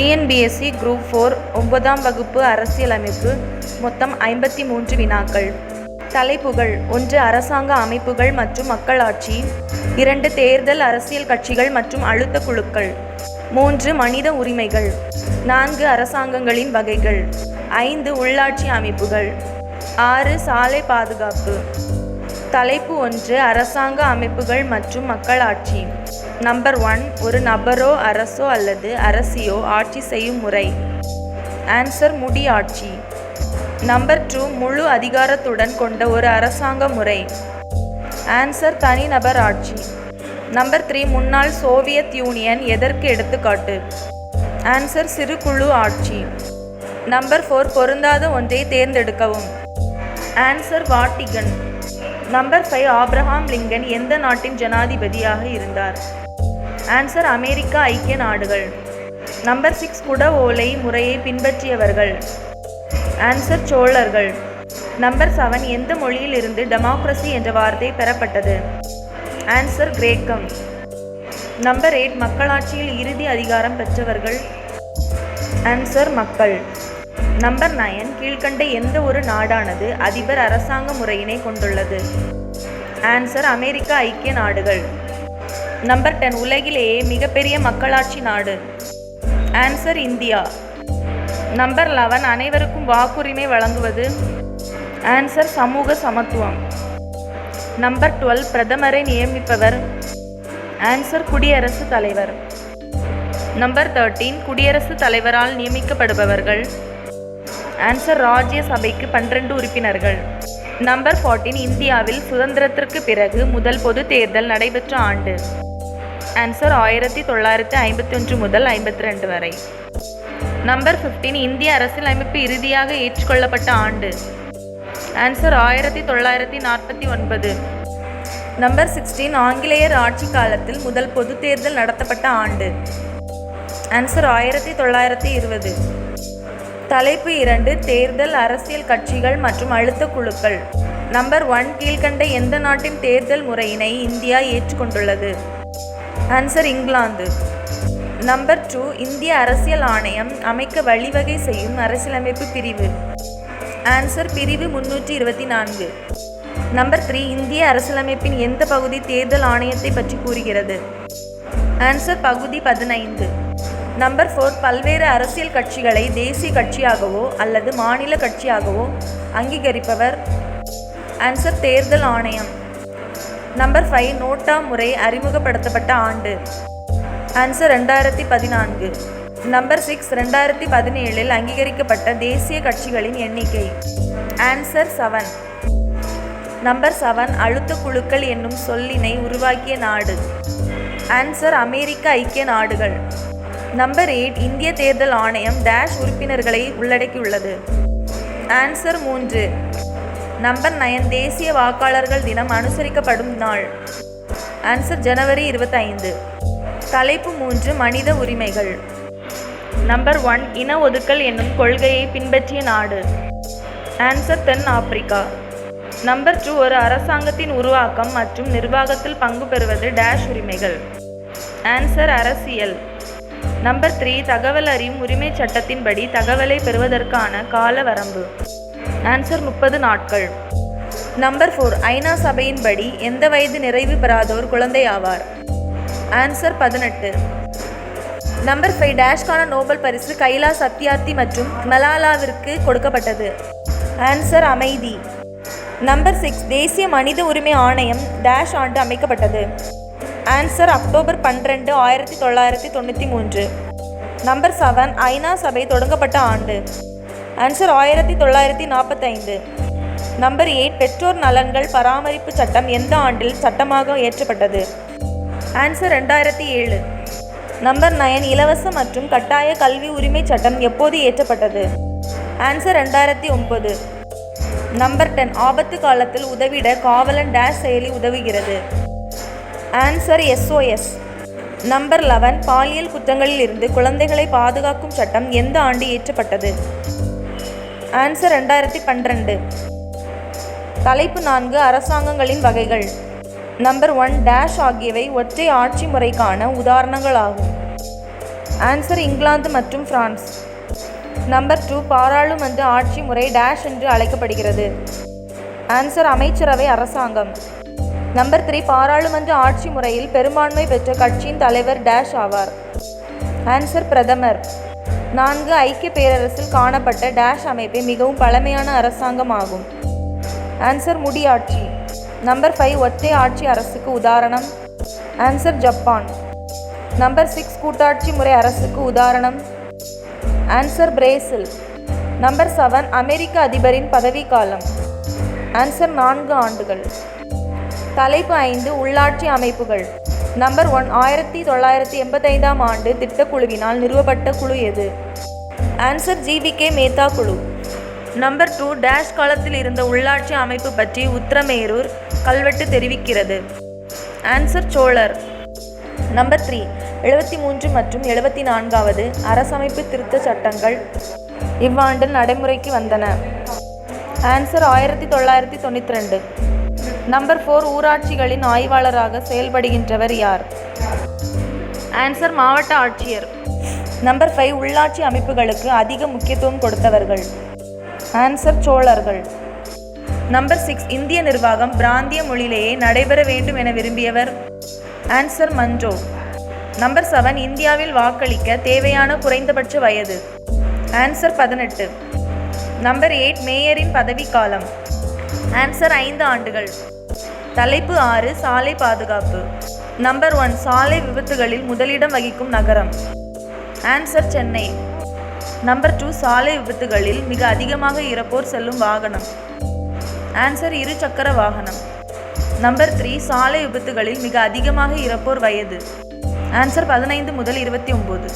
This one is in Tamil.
டிஎன்பிஎஸ்சி குரூப் ஃபோர் ஒன்பதாம் வகுப்பு அரசியலமைப்பு மொத்தம் ஐம்பத்தி மூன்று வினாக்கள். தலைப்புகள் ஒன்று அரசாங்க அமைப்புகள் மற்றும் மக்களாட்சி இரண்டு தேர்தல் அரசியல் கட்சிகள் மற்றும் அழுத்த குழுக்கள் மூன்று மனித உரிமைகள் நான்கு அரசாங்கங்களின் வகைகள் ஐந்து உள்ளாட்சி அமைப்புகள் ஆறு சாலை பாதுகாப்பு. தலைப்பு ஒன்று அரசாங்க அமைப்புகள் மற்றும் மக்களாட்சி. நம்பர் ஒன் ஒரு நபரோ அரசோ அல்லது அரசியோ ஆட்சி செய்யும் முறை. ஆன்சர் முடியாட்சி. நம்பர் டூ முழு அதிகாரத்துடன் கொண்ட ஒரு அரசாங்க முறை. ஆன்சர் தனிநபர் ஆட்சி நம்பர் த்ரீ முன்னாள் சோவியத் யூனியன் எதற்கு எடுத்துக்காட்டு? ஆன்சர் சிறுகுழு ஆட்சி. நம்பர் ஃபோர் பொருந்தாத ஒன்றை தேர்ந்தெடுக்கவும். Answer Vatican. Number five Abraham Lincoln எந்த நாட்டின் ஜனாதிபதியாக இருந்தார்? ஆன்சர் அமெரிக்கா ஐக்கிய நாடுகள். நம்பர் சிக்ஸ் குட ஓலை முறையை பின்பற்றியவர்கள். ஆன்சர் சோழர்கள். நம்பர் செவன் எந்த மொழியில் இருந்து டெமோக்ரஸி என்ற வார்த்தை பெறப்பட்டது? ஆன்சர் கிரேக்கம். நம்பர் எயிட் மக்களாட்சியில் இறுதி அதிகாரம் பெற்றவர்கள். ஆன்சர் மக்கள். நம்பர் நயன் கீழ்கண்ட எந்த ஒரு நாடானது அதிபர் அரசாங்க முறையினை கொண்டுள்ளது? ஆன்சர் அமெரிக்க ஐக்கிய நாடுகள். நம்பர் டென் உலகிலேயே மிகப்பெரிய மக்களாட்சி நாடு. Answer India. நம்பர் லெவன் அனைவருக்கும் வாக்குரிமை வழங்குவது. ஆன்சர் சமூக சமத்துவம். நம்பர் டுவெல் பிரதமரை நியமிப்பவர். ஆன்சர் குடியரசுத் தலைவர். நம்பர் தேர்ட்டீன் குடியரசுத் தலைவரால் நியமிக்கப்படுபவர்கள். ஆன்சர் ராஜ்யசபைக்கு பன்னிரண்டு உறுப்பினர்கள். நம்பர் ஃபார்ட்டீன் இந்தியாவில் சுதந்திரத்திற்கு பிறகு முதல் பொது தேர்தல் நடைபெற்ற ஆண்டு. ஆன்சர் ஆயிரத்தி தொள்ளாயிரத்தி ஐம்பத்தி ஒன்று முதல் ஐம்பத்தி ரெண்டு வரை. நம்பர் ஃபிஃப்டீன் இந்திய அரசியலமைப்பு இறுதியாக ஏற்றுக்கொள்ளப்பட்ட ஆண்டு. ஆன்சர் ஆயிரத்தி தொள்ளாயிரத்தி நாற்பத்தி ஒன்பது. நம்பர் சிக்ஸ்டீன் ஆங்கிலேயர் ஆட்சி காலத்தில் முதல் பொது தேர்தல் நடத்தப்பட்ட ஆண்டு. ஆன்சர் ஆயிரத்தி தொள்ளாயிரத்தி இருபது. தலைப்பு இரண்டு தேர்தல் அரசியல் கட்சிகள் மற்றும் அழுத்த குழுக்கள். நம்பர் ஒன் கீழ்கண்ட எந்த நாட்டின் தேர்தல் முறையினை இந்தியா ஏற்றுக்கொண்டுள்ளது? ஆன்சர் இங்கிலாந்து. நம்பர் டூ இந்திய அரசியல் ஆணையம் அமைக்க வழிவகை செய்யும் அரசியலமைப்பு பிரிவு. ஆன்சர் பிரிவு முன்னூற்றி இருபத்தி நான்கு. நம்பர் த்ரீ இந்திய அரசியலமைப்பின் எந்த பகுதி தேர்தல் ஆணையத்தை பற்றி கூறுகிறது? ஆன்சர் பகுதி பதினைந்து. நம்பர் ஃபோர் பல்வேறு அரசியல் கட்சிகளை தேசிய கட்சியாகவோ அல்லது மாநில கட்சியாகவோ அங்கீகரிப்பவர். ஆன்சர் தேர்தல் ஆணையம். நம்பர் ஃபைவ் நோட்டா முறை அறிமுகப்படுத்தப்பட்ட ஆண்டு. ஆன்சர் ரெண்டாயிரத்தி பதினான்கு. நம்பர் சிக்ஸ் ரெண்டாயிரத்தி பதினேழில் அங்கீகரிக்கப்பட்ட தேசிய கட்சிகளின் எண்ணிக்கை. ஆன்சர் செவன் நம்பர் செவன் அழுத்த குழுக்கள் என்னும் சொல்லினை உருவாக்கிய நாடு. ஆன்சர் அமெரிக்க ஐக்கிய நாடுகள். நம்பர் எயிட் இந்திய தேர்தல் ஆணையம் டேஷ் உறுப்பினர்களை உள்ளடக்கியுள்ளது. ஆன்சர் மூன்று. நம்பர் நயன் தேசிய வாக்காளர்கள் தினம் அனுசரிக்கப்படும் நாள். ஆன்சர் ஜனவரி இருபத்தைந்து. தலைப்பு மூன்று மனித உரிமைகள். நம்பர் ஒன் இன ஒதுக்கல் என்னும் கொள்கையை பின்பற்றிய நாடு. ஆன்சர் தென் ஆப்பிரிக்கா. நம்பர் டூ ஒரு அரசாங்கத்தின் உருவாக்கம் மற்றும் நிர்வாகத்தில் பங்கு பெறுவது டேஷ் உரிமைகள். ஆன்சர் அரசியல். நம்பர் த்ரீ தகவல் அறியும் உரிமை சட்டத்தின்படி தகவலை பெறுவதற்கான கால வரம்பு ஆன்சர் முப்பது நாட்கள். நம்பர் ஃபோர் ஐநா சபையின்படி எந்த வயது நிறைவு பெறாதோர் குழந்தை ஆவார்? ஆன்சர் பதினெட்டு. நம்பர் ஃபைவ் டேஷ்கான நோபல் பரிசு கைலா சத்யார்த்தி மற்றும் மலாலாவிற்கு கொடுக்கப்பட்டது. ஆன்சர் அமைதி. நம்பர் சிக்ஸ் தேசிய மனித உரிமை ஆணையம் டேஷ் ஆண்டு அமைக்கப்பட்டது. ஆன்சர் அக்டோபர் பன்னிரெண்டு ஆயிரத்தி தொள்ளாயிரத்தி தொண்ணூற்றி மூன்று. நம்பர் செவன் ஐநா சபை தொடங்கப்பட்ட ஆண்டு. ஆன்சர் ஆயிரத்தி தொள்ளாயிரத்தி நாற்பத்தைந்து. நம்பர் எயிட் பெற்றோர் நலன்கள் பராமரிப்பு சட்டம் எந்த ஆண்டில் சட்டமாக இயற்றப்பட்டது? ஆன்சர் ரெண்டாயிரத்தி ஏழு. நம்பர் நயன் இலவச மற்றும் கட்டாய கல்வி உரிமை சட்டம் எப்போது இயற்றப்பட்டது? ஆன்சர் ரெண்டாயிரத்தி ஒன்பது. நம்பர் டென் ஆபத்து காலத்தில் உதவிட காவலன் டேஷ் செயலி உதவுகிறது. ஆன்சர் எஸ்ஓஎஸ் நம்பர் லெவன் பாலியல் குற்றங்களில் இருந்து குழந்தைகளை பாதுகாக்கும் சட்டம் எந்த ஆண்டு இயற்றப்பட்டது? ஆன்சர் ரெண்டாயிரத்தி பன்னிரெண்டு. தலைப்பு நான்கு அரசாங்கங்களின் வகைகள். நம்பர் ஒன் டேஷ் ஆகியவை ஒற்றை ஆட்சி முறைக்கான உதாரணங்களாகும் ஆன்சர் இங்கிலாந்து மற்றும் பிரான்ஸ். நம்பர் டூ பாராளுமன்ற ஆட்சி முறை டேஷ் என்று அழைக்கப்படுகிறது. ஆன்சர் அமைச்சரவை அரசாங்கம். நம்பர் த்ரீ பாராளுமன்ற ஆட்சி முறையில் பெரும்பான்மை பெற்ற கட்சியின் தலைவர் டேஷ் ஆவார். ஆன்சர் பிரதமர். நான்கு ஐக்கிய பேரரசில் காணப்பட்ட டேஷ் அமைப்பே மிகவும் பழமையான அரசாங்கம் ஆகும். ஆன்சர் முடியாட்சி. நம்பர் ஃபைவ் ஒற்றை ஆட்சி அரசுக்கு உதாரணம். Answer Japan. நம்பர் சிக்ஸ் கூட்டாட்சி முறை அரசுக்கு உதாரணம். Answer Brazil. நம்பர் செவன் அமெரிக்க அதிபரின் பதவிக்காலம். ஆன்சர் நான்கு ஆண்டுகள். தலைப்பு ஐந்து உள்ளாட்சி அமைப்புகள். நம்பர் ஒன் ஆயிரத்தி தொள்ளாயிரத்தி எண்பத்தைந்தாம் ஆண்டு திட்டக்குழுவினால் நிறுவப்பட்ட குழு எது? ஆன்சர் ஜிபிகே மேத்தா குழு. நம்பர் டூ டேஷ் காலத்தில் இருந்த உள்ளாட்சி அமைப்பு பற்றி உத்திரமேரூர் கல்வெட்டு தெரிவிக்கிறது. ஆன்சர் சோழர். நம்பர் த்ரீ எழுபத்தி மூன்று மற்றும் எழுபத்தி நான்காவது அரசமைப்பு திருத்த சட்டங்கள் இவ்வாண்டு நடைமுறைக்கு வந்தன. ஆன்சர் ஆயிரத்தி தொள்ளாயிரத்தி தொண்ணூற்றி ரெண்டு. நம்பர் ஃபோர் ஊராட்சிகளின் ஆய்வாளராக செயல்படுகின்றவர் யார்? ஆன்சர் மாவட்ட ஆட்சியர். நம்பர் ஃபைவ் உள்ளாட்சி அமைப்புகளுக்கு அதிக முக்கியத்துவம் கொடுத்தவர்கள். ஆன்சர் சோழர்கள். நம்பர் சிக்ஸ் இந்திய நிர்வாகம் பிராந்திய மொழியிலேயே நடைபெற வேண்டும் என விரும்பியவர். Answer Munro. நம்பர் செவன் இந்தியாவில் வாக்களிக்க தேவையான குறைந்தபட்ச வயது. ஆன்சர் பதினெட்டு. நம்பர் எயிட் மேயரின் பதவிக்காலம் ஆன்சர் ஐந்து ஆண்டுகள். தலைப்பு ஆறு சாலை பாதுகாப்பு. நம்பர் ஒன் சாலை விபத்துகளில் முதலிடம் வகிக்கும் நகரம். ஆன்சர் சென்னை. நம்பர் டூ சாலை விபத்துகளில் மிக அதிகமாக இறப்போர் செல்லும் வாகனம். ஆன்சர் இரு சக்கர வாகனம். நம்பர் த்ரீ சாலை விபத்துகளில் மிக அதிகமாக இறப்போர் வயது. ஆன்சர் பதினைந்து முதல் இருபத்தி ஒம்பது.